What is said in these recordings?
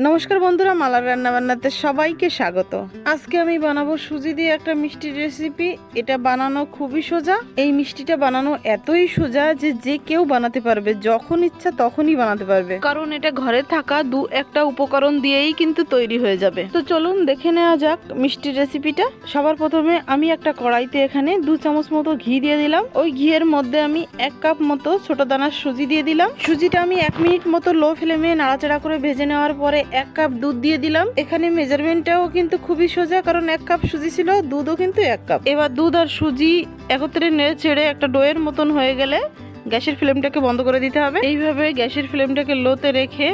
নমস্কার বন্ধুরা, মালার রান্না বান্নাতে সবাইকে স্বাগত। আজকে আমি বানাবো সুজি দিয়ে একটা মিষ্টির রেসিপি এটা বানানো খুবই সোজা। এই মিষ্টিটা বানানো এতই সোজা যে যে কেউ বানাতে পারবে, যখন ইচ্ছা তখনই বানাতে পারবে। কারণ এটা ঘরে থাকা দু একটা উপকরণ দিয়েই কিন্তু তৈরি হয়ে যাবে। তো চলুন দেখে নেওয়া যাক মিষ্টির রেসিপিটা সবার প্রথমে আমি একটা কড়াইতে এখানে দু চামচ মতো ঘি দিয়ে দিলাম। ওই ঘিয়ের মধ্যে আমি এক কাপ মতো ছোট দানার সুজি দিয়ে দিলাম। সুজিটা আমি এক মিনিট মতো লো ফ্লেমে নাড়াচাড়া করে ভেজে নেওয়ার পরে এক কাপ দুধ দিয়ে দিলাম। এখানে মেজারমেন্টটাও কিন্তু খুবই সোজা, কারণ এক কাপ সুজি ছিল, দুধও কিন্তু এক কাপ। এবার দুধ আর সুজি একত্রে নেড়ে ছেড়ে একটা ডোয়ের মতন হয়ে গেলে গ্যাসের ফ্লেমটাকে বন্ধ করে দিতে হবে। এইভাবে গ্যাসের ফ্লেমটাকে লোতে রেখে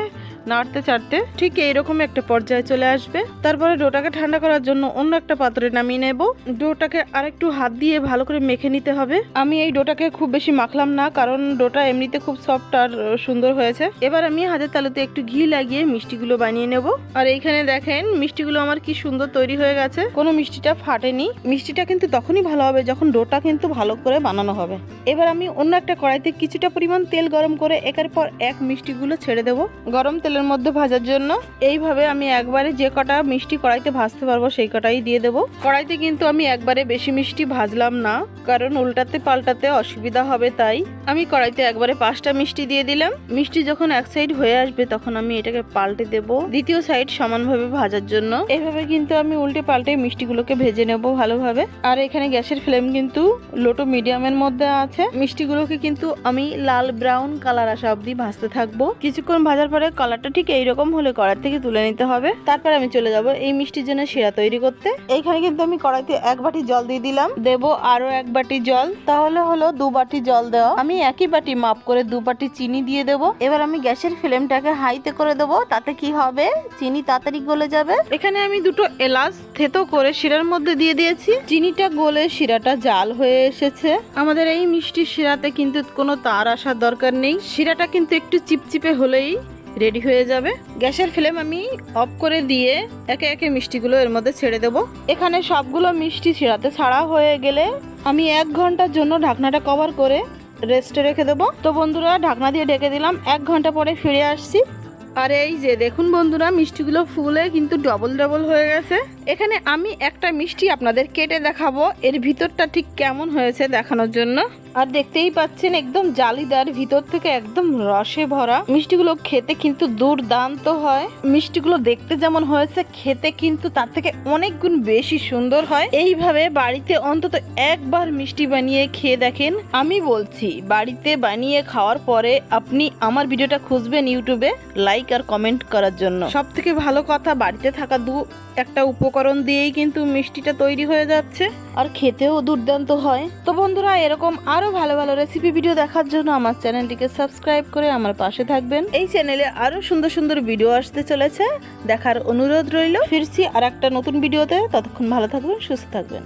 নাড়তে চাড়তে ঠিক এইরকম একটা পর্যায়ে চলে আসবে। তারপরে ডোটাকে ঠান্ডা করার জন্য অন্য একটা পাত্রে নামিয়ে নেব। ডোটাকে আরেকটু হাত দিয়ে ভালো করে মেখে নিতে হবে। আমি এই ডোটাকে খুব বেশি মাখলাম না, কারণ ডোটা এমনিতে খুব সফট আর সুন্দর হয়েছে। এবার আমি হাতের তালুতে একটু ঘি লাগিয়ে মিষ্টিগুলো বানিয়ে নেব। আর এইখানে দেখেন মিষ্টিগুলো আমার কি সুন্দর তৈরি হয়ে গেছে। কোনো মিষ্টিটা ফাটেনি। মিষ্টিটা কিন্তু তখনই ভালো হবে যখন ডোটা কিন্তু ভালো করে বানানো হবে। এবার আমি অন্য একটা কড়াইতে কিছুটা পরিমাণ তেল গরম করে একের পর এক মিষ্টিগুলো ছেড়ে দেব। গরম তেলের মধ্যে ভাজার জন্য। এইভাবে আমি একবারে যে কটা মিষ্টি কড়াইতে ভাজতে পারব সেই কটাই দিয়ে দেব। কড়াইতে কিন্তু আমি একবারে বেশি মিষ্টি ভাজলাম না, কারণ উল্টাতে পাল্টাতে অসুবিধা হবে তাই। আমি কড়াইতে একবারে পাঁচটা মিষ্টি দিয়ে দিলাম। মিষ্টি যখন এক সাইড হয়ে আসবে তখন আমি এটাকে পাল্টে দেব। দ্বিতীয় সাইড সমানভাবে ভাজার জন্য। এইভাবে কিন্তু আমি উল্টে পাল্টে মিষ্টিগুলোকে ভেজে নেব ভালোভাবে। আর এখানে গ্যাসের ফ্লেম কিন্তু লোটো মিডিয়ামের মধ্যে আছে। মিষ্টিগুলোকে কিন্তু আমি লাল ব্রাউন কালার আসা অবধি ভাজতে থাকব। কিছুক্ষণ ভাজার পরে কালারটা ঠিক এইরকম হলে কড়াই থেকে তুলে নিতে হবে। তারপর আমি চলে যাব এই মিষ্টির জন্য শিরা তৈরি করতে। এইখানে কিন্তু আমি কড়াইতে এক বাটি জল দিয়ে দিলাম। দেব আরও এক বাটি জল। তাহলে হলো দু বাটি জল দেওয়া। আমি একই বাটি মাপ করে দু বাটি চিনি দিয়ে দেব। এবার আমি গ্যাসের ফ্লেমটাকে হাইতে করে দেব। তাতে কি হবে? চিনি তাড়াতাড়ি গলে যাবে। এখানে আমি দুটো এলাচ থেতো করে শিরার মধ্যে দিয়ে দিয়েছি। চিনিটা গলে শিরাটা জাল হয়ে এসেছে। আমাদের এই মিষ্টি শিরাতে কিন্তু কোনো তার আসার দরকার নেই। শিরাটা কিন্তু একটু চিপচিপে হলেই রেডি হয়ে যাবে। গ্যাসের ফ্লেম আমি অফ করে দিয়ে একে একে মিষ্টিগুলো এর মধ্যে ছেড়ে দেব। এখানে সবগুলো মিষ্টি ছিড়াতে ছাড়া হয়ে গেলে আমি এক ঘণ্টার জন্য ঢাকনাটা কভার করে রেস্টে রেখে দেবো। তো বন্ধুরা, ঢাকনা দিয়ে ঢেকে দিলাম। এক ঘণ্টা পরে ফিরে আসছি। আর এই যে, দেখুন বন্ধুরা, মিষ্টিগুলো ফুলে কিন্তু ডবল ডবল হয়ে গেছে। এখানে আমি একটা মিষ্টি আপনাদের কেটে দেখাবো। এর ভিতরটা ঠিক কেমন হয়েছে দেখানোর জন্য। আর দেখতেই পাচ্ছেন একদম জালিদার, ভিতর থেকে একদম রসে ভরা। মিষ্টিগুলো খেতে কিন্তু দুর্দান্ত হয়। মিষ্টিগুলো দেখতে যেমন হয়েছে, খেতে কিন্তু তার থেকে অনেক গুণ বেশি সুন্দর হয়। এইভাবে বাড়িতে অন্তত একবার মিষ্টি বানিয়ে খেয়ে দেখেন। আমি বলছি, বাড়িতে বানিয়ে খাওয়ার পরে আপনি আমার ভিডিওটা খুঁজবেন ইউটিউবে, লাইক আর কমেন্ট করার জন্য। সব থেকে ভালো কথা, বাড়িতে থাকা দু একটা উপকরণ দিয়েই কিন্তু মিষ্টিটা তৈরি হয়ে যাচ্ছে। আর খেতেও দুর্দান্ত হয়। তো বন্ধুরা, এরকম আরও ভালো ভালো রেসিপি ভিডিও দেখার জন্য আমার চ্যানেলটিকে সাবস্ক্রাইব করে আমার পাশে থাকবেন। এই চ্যানেলে আরও সুন্দর সুন্দর ভিডিও আসতে চলেছে। দেখার অনুরোধ রইল। ফিরছি আর একটা নতুন ভিডিওতে ততক্ষণ ভালো থাকবেন, সুস্থ থাকবেন।